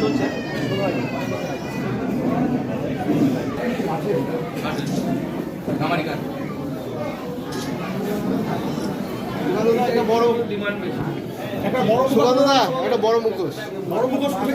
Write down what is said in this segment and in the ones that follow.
চলছে একটা বড় ডিমান্ড বেশি একটা বড় সুগন্ধ একটা বড় মুখোশ বড় মুখোশ খুলে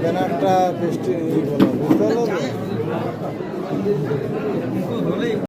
ব্যানারটা বেশ বুঝতে পারল